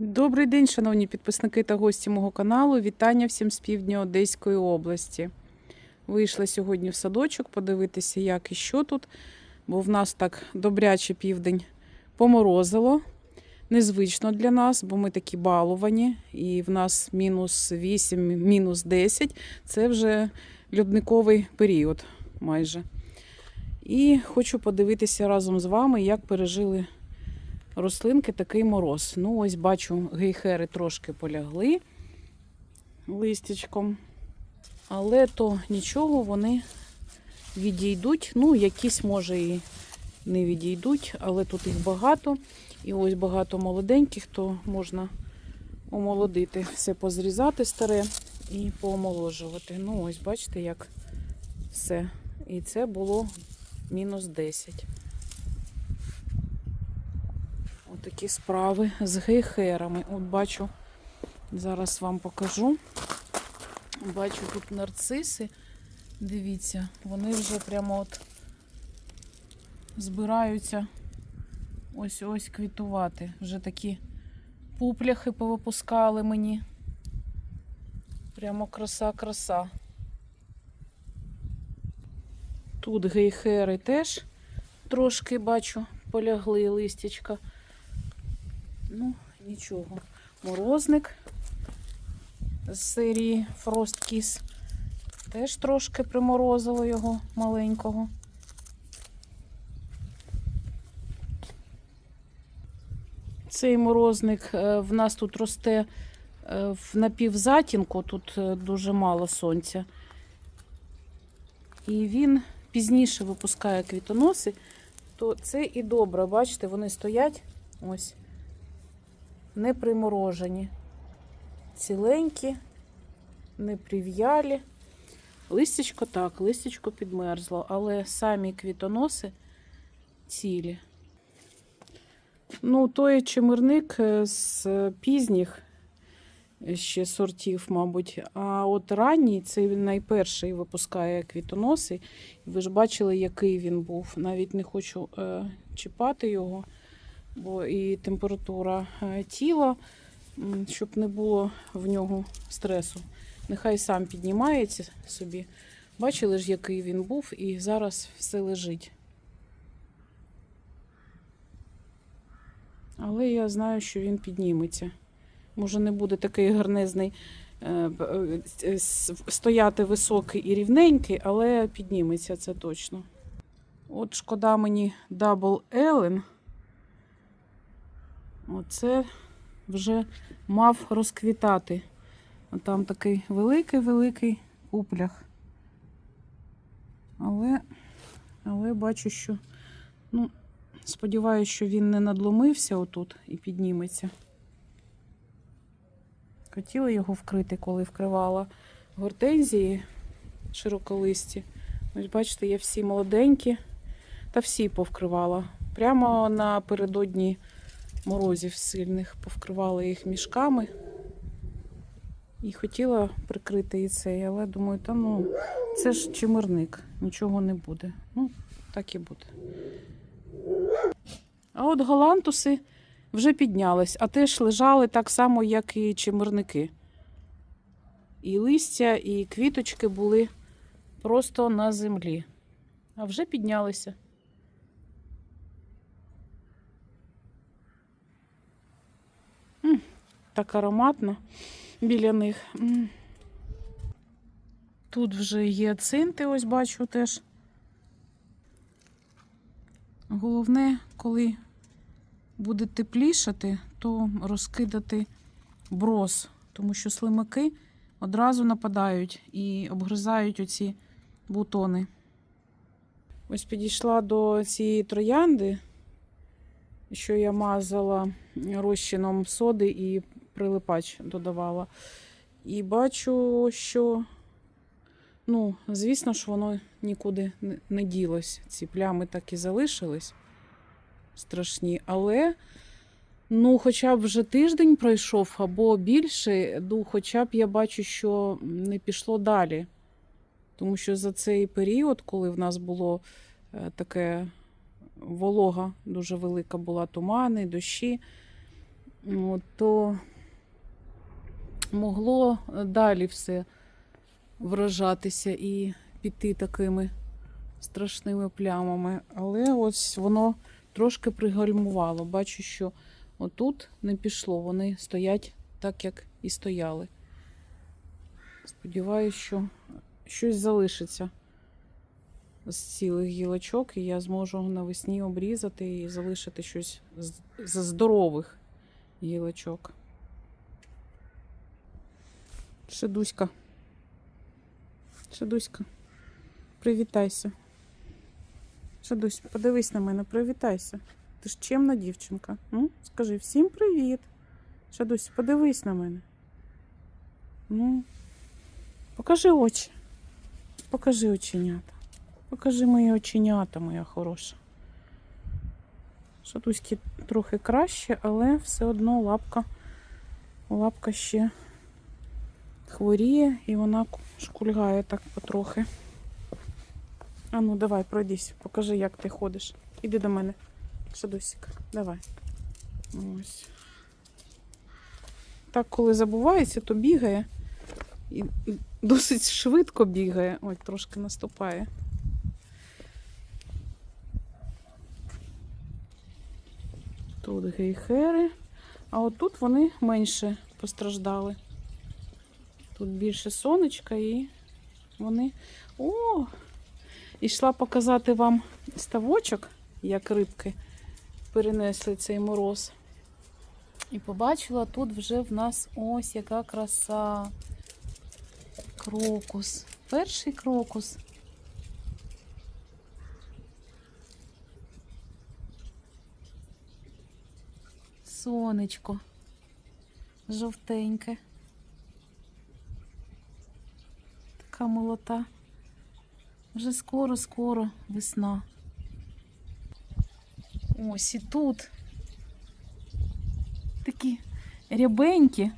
Добрий день, шановні підписники та гості мого каналу. Вітання всім з півдня Одеської області. Вийшла сьогодні в садочок подивитися, як і що тут, бо в нас так добряче південь поморозило. Незвично для нас, бо ми такі баловані, і в нас мінус 8, мінус 10 це вже льодниковий період майже. І хочу подивитися разом з вами, як пережили рослинки такий мороз. Ну, ось бачу, гейхери трошки полягли листячком. Але то нічого, вони відійдуть. Ну, якісь, може, і не відійдуть, але тут їх багато. І ось багато молоденьких, то можна омолодити, все позрізати старе і поомоложувати. Ну, ось бачите, як все. І це було мінус 10. Отакі справи з гейхерами. От бачу, зараз вам покажу. Бачу тут нарциси. Дивіться, вони вже прямо от збираються ось ось квітувати. Вже такі пупляхи повипускали мені. Прямо краса-краса. Тут гейхери теж трошки бачу, полягли листячка. Ну, нічого. Морозник з серії Frost Kiss. Теж трошки приморозило його маленького. Цей морозник е, в нас тут росте е, в напівзатінку, тут е, дуже мало сонця. І він пізніше випускає квітоноси, то це і добре. Бачите, вони стоять ось не приморожені. Ціленькі, не прив'ялі. Листячко так, листячко підмерзло, але самі квітоноси цілі. Ну, той чимирник е, з пізніх ще сортів, мабуть. А от ранній, це найперший випускає квітоноси. Ви ж бачили, який він був. Навіть не хочу е, чіпати його бо і температура е, тіла, щоб не було в нього стресу. Нехай сам піднімається собі. Бачили ж, який він був, і зараз все лежить. Але я знаю, що він підніметься. Може, не буде такий гарнезний е, е, стояти високий і рівненький, але підніметься це точно. От шкода мені Double Ellen. Оце вже мав розквітати. Там такий великий-великий куплях. Але, але бачу, що, ну, сподіваюся, що він не надломився отут і підніметься. Хотіла його вкрити, коли вкривала гортензії широколисті. Ось бачите, є всі молоденькі, та всі повкривала. Прямо напередодні морозів сильних, повкривала їх мішками. І хотіла прикрити і цей, але думаю, та ну, це ж чимирник, нічого не буде. Ну, так і буде. А от галантуси вже піднялись, а теж лежали так само, як і чимирники. І листя, і квіточки були просто на землі. А вже піднялися. Так ароматно біля них. Тут вже є цинти, ось бачу теж. Головне, коли буде теплішати, то розкидати брос, тому що слимаки одразу нападають і обгризають оці бутони. Ось підійшла до цієї троянди, що я мазала розчином соди і прилипач додавала. І бачу, що, ну, звісно ж, воно нікуди не- ділось. Ці плями так і залишились страшні. Але, ну, хоча б вже тиждень пройшов або більше, ну, хоча б я бачу, що не пішло далі. Тому що за цей період, коли в нас було е, таке волога дуже велика була, тумани, дощі, то могло далі все вражатися і піти такими страшними плямами. Але ось воно трошки пригальмувало. Бачу, що отут не пішло. Вони стоять так, як і стояли. Сподіваюсь, що щось залишиться з цілих гілочок, і я зможу навесні обрізати і залишити щось з здорових гілочок. Шедуська. Шедуська, привітайся. Шедусь, подивись на мене, привітайся. Ти ж чемна дівчинка. Ну, скажи всім привіт. Шадусь, подивись на мене. Ну, покажи очі. Покажи оченята. Покажи мої оченята, моя хороша. Шатуськи трохи краще, але все одно лапка, лапка ще хворіє і вона шкульгає так потрохи. А ну давай, пройдись, покажи, як ти ходиш. Іди до мене. Шадусик, давай. Ось. Так, коли забувається, то бігає. І досить швидко бігає. Ой, трошки наступає. Тут гейхери. А отут вони менше постраждали. Тут більше сонечка і вони. О! Ішла показати вам ставочок, як рибки перенесли цей мороз. І побачила тут вже в нас ось яка краса. Крокус. Перший крокус. Сонечко. Жовтеньке. Така молота. Вже скоро-скоро весна. Ось і тут такі рябенькі.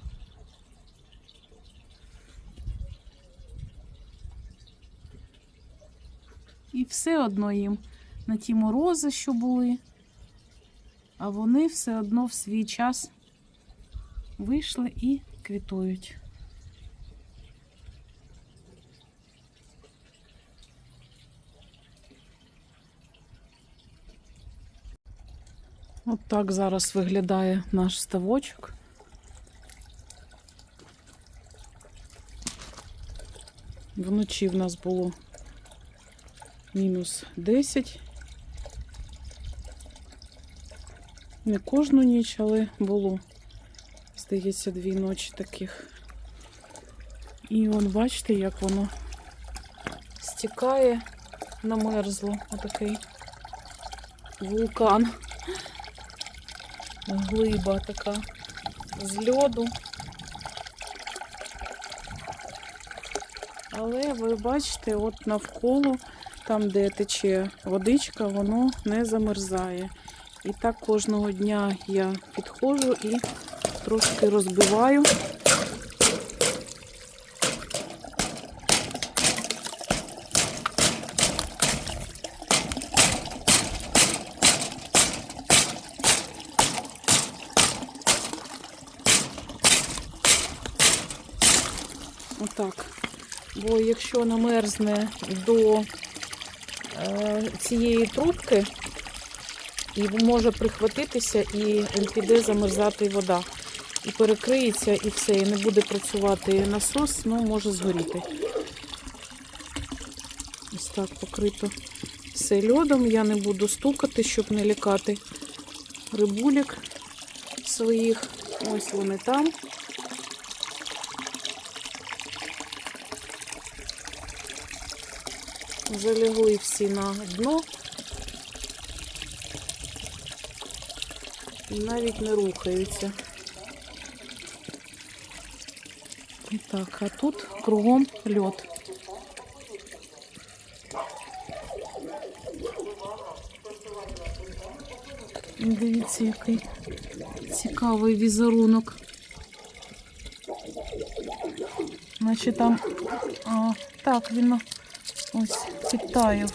І все одно їм на ті морози, що були, а вони все одно в свій час вийшли і квітують. От так зараз виглядає наш ставочок. Вночі в нас було мінус 10. Не кожну ніч, але було, здається, дві ночі таких. І вон бачите, як воно стікає, намерзло отакий вулкан. Глиба така з льоду. Але ви бачите, от навколо, там, де тече водичка, воно не замерзає. І так кожного дня я підходжу і трошки розбиваю. Бо якщо намерзне до е, цієї трубки, і може прихватитися і піде замерзати вода. І перекриється, і все, і не буде працювати насос, ну може згоріти. Ось так покрито все льодом. Я не буду стукати, щоб не лякати рибулік своїх. Ось вони там. Залягли всі на дно і навіть не рухаються. І так, а тут кругом льод. Дивіться, який цікавий візерунок. Значить там, а, так, він Ось підтаяв.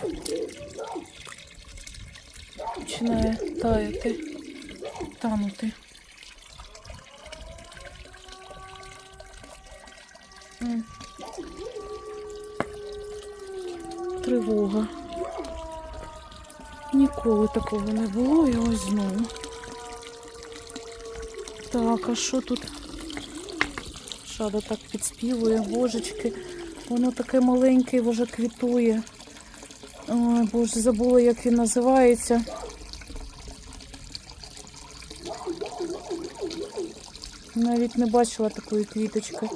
Починає таяти, танути. Тривога. Ніколи такого не було, і ось знову. Так, а що тут? Шада так підспівує, божечки. Воно таке маленьке вже квітує. Ой, боже, забула, як він називається. Навіть не бачила такої квіточки.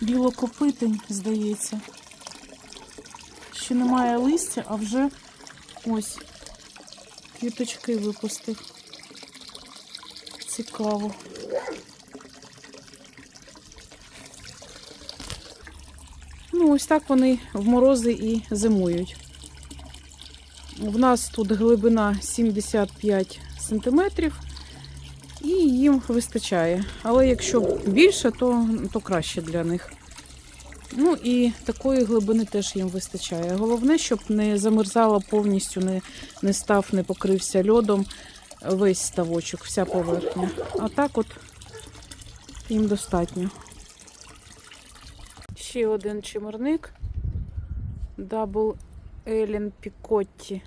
Білокопитень, здається. Ще немає листя, а вже ось квіточки випустив. Цікаво. Ну, ось так вони в морози і зимують. В нас тут глибина 75 сантиметрів, і їм вистачає. Але якщо більше, то, то краще для них. Ну і такої глибини теж їм вистачає. Головне, щоб не замерзала повністю, не, не став, не покрився льодом весь ставочок, вся поверхня. А так от їм достатньо. Ще один чимерник. Дабл Елін Пікотті.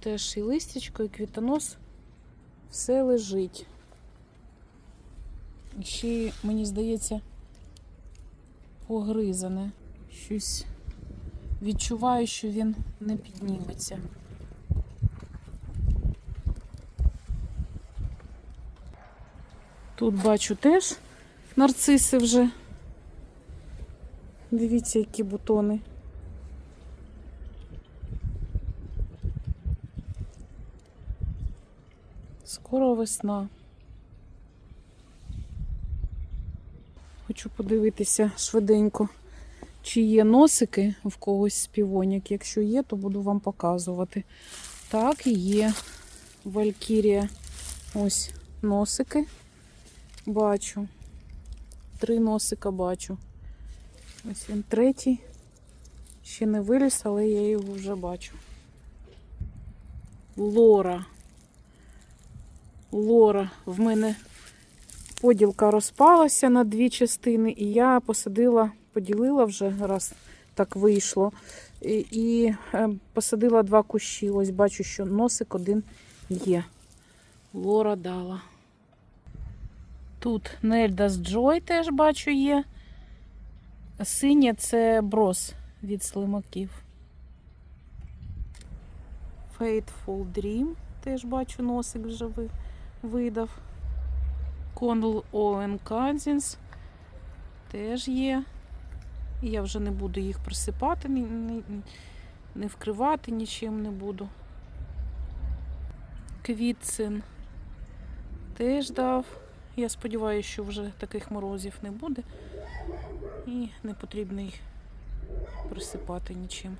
Теж і листячко, і квітонос. Все лежить. Ще, мені здається, погризане. Щось відчуваю, що він не підніметься. Тут бачу теж нарциси вже. Дивіться, які бутони. Скоро весна. Хочу подивитися швиденько, чи є носики в когось з. Якщо є, то буду вам показувати. Так, є. Валькірія. Ось носики. Бачу. Три носика бачу. Ось він третій. Ще не виліз, але я його вже бачу. Лора. Лора. В мене поділка розпалася на дві частини, і я посадила, поділила вже раз так вийшло. І, і е, посадила два кущі. Ось бачу, що носик один є. Лора дала. Тут Нельдас Джой теж бачу є. Синє це брос від слимаків. Fateful Dream теж бачу носик вже видав. Конл Оуен Канзінс теж є. Я вже не буду їх присипати, не вкривати нічим не буду. Квітцин теж дав. Я сподіваюся, що вже таких морозів не буде. І не потрібно їх присипати нічим.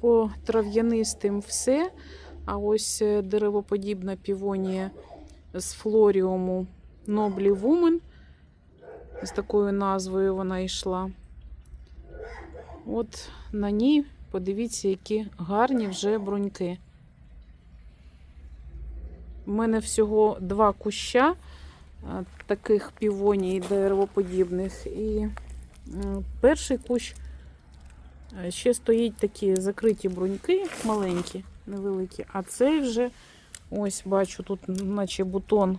По трав'янистим все. А ось е, деревоподібна півонія з флоріуму Nobley Woman. З такою назвою вона йшла. От на ній подивіться, які гарні вже бруньки. У мене всього два куща таких півоній деревоподібних. І перший кущ е, ще стоїть такі закриті бруньки, маленькі, невеликі. А цей вже, ось бачу, тут наче бутон.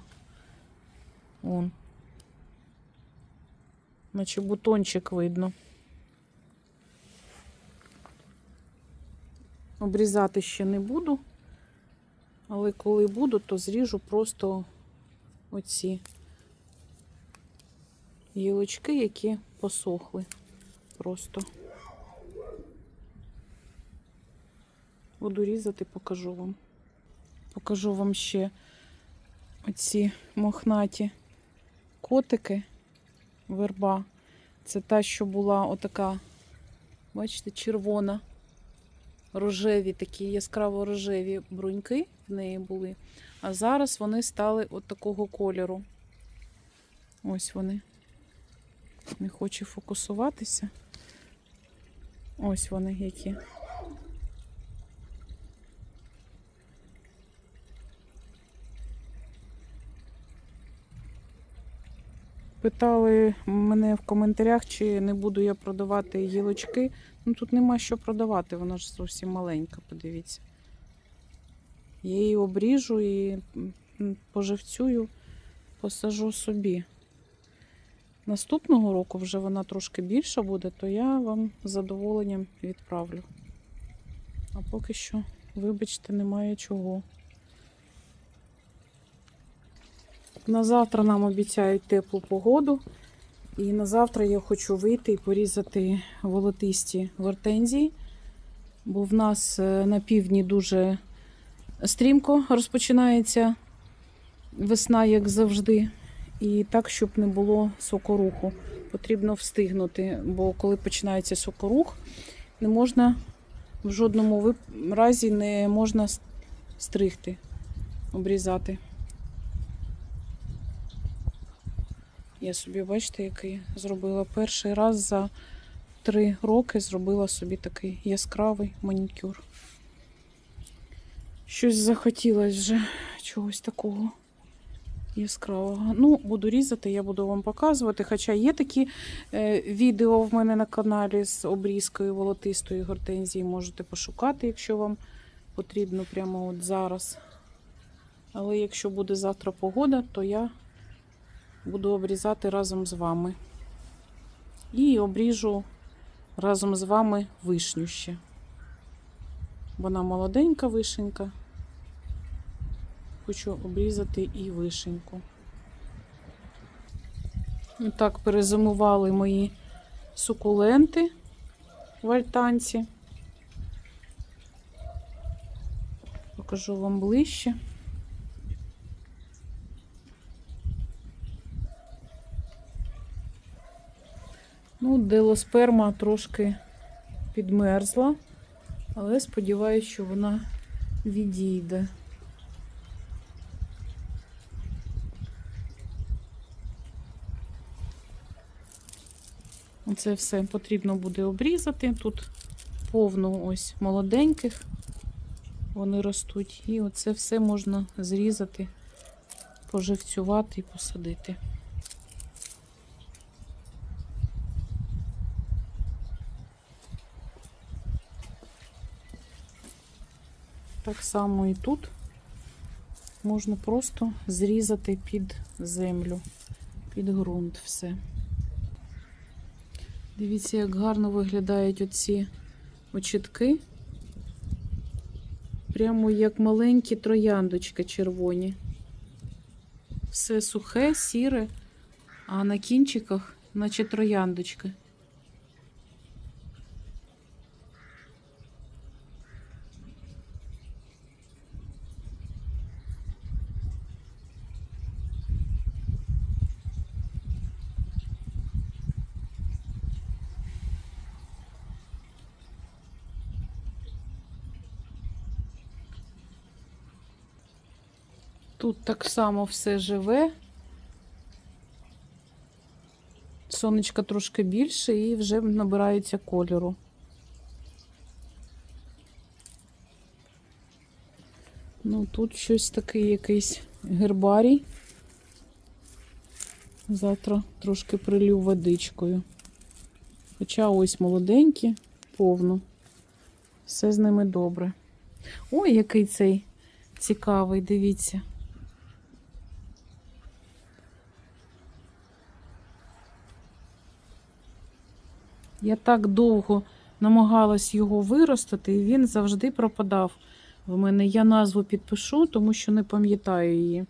Вон. Наче бутончик видно. Обрізати ще не буду. Але коли буду, то зріжу просто оці гілочки, які посохли. Просто буду різати, покажу вам. Покажу вам ще оці мохнаті котики, верба. Це та, що була отака, бачите, червона, рожеві, такі яскраво рожеві бруньки в неї були. А зараз вони стали от такого кольору. Ось вони. Не хочу фокусуватися. Ось вони які. Питали мене в коментарях, чи не буду я продавати гілочки. Ну тут нема що продавати, вона ж зовсім маленька, подивіться. Я її обріжу і поживцюю, посажу собі. Наступного року вже вона трошки більша буде, то я вам з задоволенням відправлю. А поки що, вибачте, немає чого. На завтра нам обіцяють теплу погоду. І на завтра я хочу вийти і порізати волотисті гортензії, бо в нас е, на півдні дуже стрімко розпочинається весна, як завжди. І так, щоб не було сокоруху. Потрібно встигнути, бо коли починається сокорух, не можна в жодному разі не можна стригти, обрізати. Я собі, бачите, який зробила перший раз за три роки зробила собі такий яскравий манікюр. Щось захотілося вже чогось такого яскравого. Ну, буду різати, я буду вам показувати. Хоча є такі е, відео в мене на каналі з обрізкою волотистої гортензії. Можете пошукати, якщо вам потрібно прямо от зараз. Але якщо буде завтра погода, то я буду обрізати разом з вами. І обріжу разом з вами вишню ще. Вона молоденька вишенька. Хочу обрізати і вишеньку. Так перезимували мої сукуленти в альтанці. Покажу вам ближче. Ну, делосперма трошки підмерзла, але сподіваюся, що вона відійде. Це все потрібно буде обрізати. Тут повно ось молоденьких вони ростуть. І оце все можна зрізати, поживцювати і посадити. Так само і тут можна просто зрізати під землю, під ґрунт все. Дивіться, як гарно виглядають оці очітки. Прямо як маленькі трояндочки червоні. Все сухе, сіре, а на кінчиках, наче трояндочки. Тут так само все живе. Сонечка трошки більше і вже набирається кольору. Ну, тут щось такий якийсь гербарій. Завтра трошки прилю водичкою. Хоча ось молоденькі, повно. Все з ними добре. Ой, який цей цікавий, дивіться. Я так довго намагалась його виростити, і він завжди пропадав в мене. Я назву підпишу, тому що не пам'ятаю її.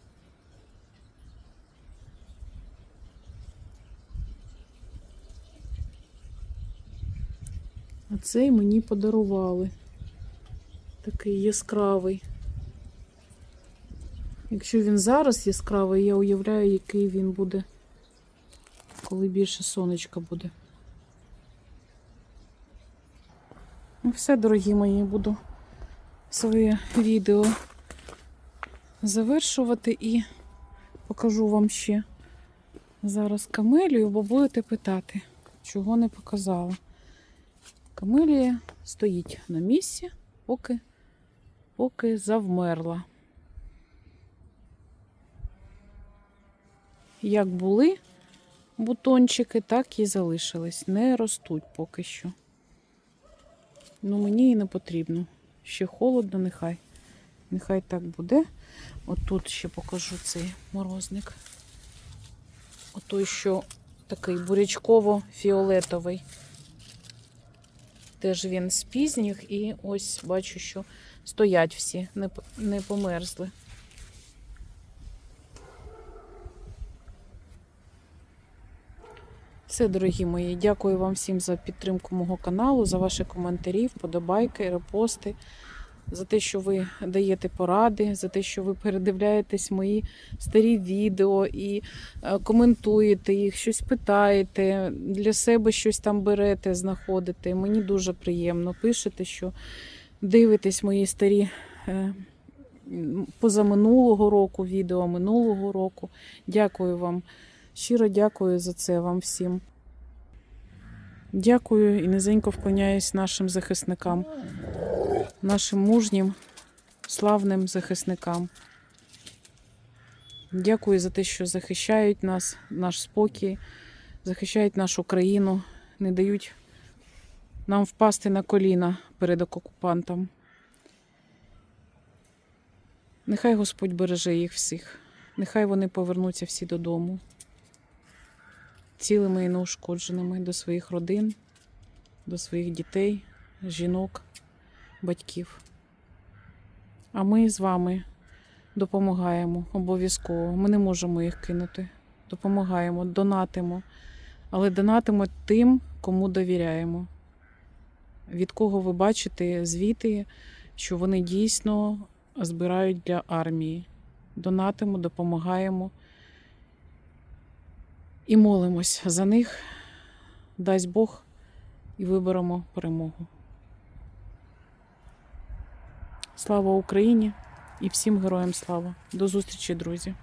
А цей мені подарували. Такий яскравий. Якщо він зараз яскравий, я уявляю, який він буде, коли більше сонечка буде. Ну, все, дорогі мої, буду своє відео завершувати і покажу вам ще зараз камелію, бо будете питати, чого не показала. Камелія стоїть на місці, поки, поки завмерла. Як були бутончики так і залишились. Не ростуть поки що. Ну, мені і не потрібно. Ще холодно, нехай. Нехай так буде. Отут ще покажу цей морозник. Отой, що такий бурячково-фіолетовий. Теж він з пізніх, і ось бачу, що стоять всі, не, померзли. Все, дорогі мої, дякую вам всім за підтримку мого каналу, за ваші коментарі, вподобайки, репости, за те, що ви даєте поради, за те, що ви передивляєтесь мої старі відео і е, коментуєте їх, щось питаєте, для себе щось там берете, знаходите. Мені дуже приємно. Пишете, що дивитесь мої старі е, позаминулого року відео, минулого року. Дякую вам. Щиро дякую за це вам всім. Дякую і низенько вклоняюсь нашим захисникам, нашим мужнім, славним захисникам. Дякую за те, що захищають нас, наш спокій, захищають нашу країну, не дають нам впасти на коліна перед окупантом. Нехай Господь береже їх всіх, нехай вони повернуться всі додому цілими і неушкодженими до своїх родин, до своїх дітей, жінок, батьків. А ми з вами допомагаємо обов'язково. Ми не можемо їх кинути. Допомагаємо, донатимо, але донатимо тим, кому довіряємо. Від кого ви бачите звіти, що вони дійсно збирають для армії. Донатимо, допомагаємо і молимось за них. Дасть Бог і виберемо перемогу. Слава Україні і всім героям слава! До зустрічі, друзі!